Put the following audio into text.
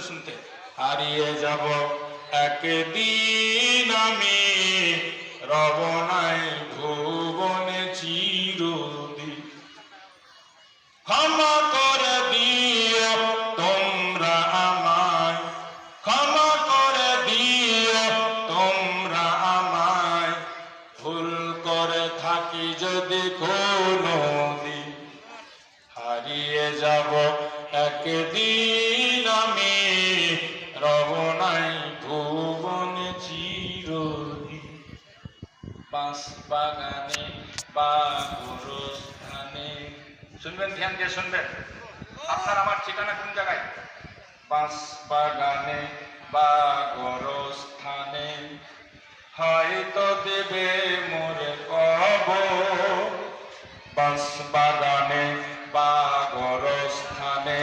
শুনতে। হারিয়ে যাব একদিন আমি রবনাই ভুবনে চিরদিন। ক্ষমা করে দিও তোমরা আমায়, ক্ষমা করে তোমরা আমায়। ভুল করে থাকি যদি কোনো হারিয়ে যাব একদিন বাঁশ বাগানে বা গোরস্থানে শুনবেন, ধ্যান দিয়ে শুনবেন। আপনার আমার ঠিকানা কোন জায়গায়? বাঁশ বাগানে বা গোরস্থানে হয়তো দেবে মোর কব বাঁশ বাগানে বা গোরস্থানে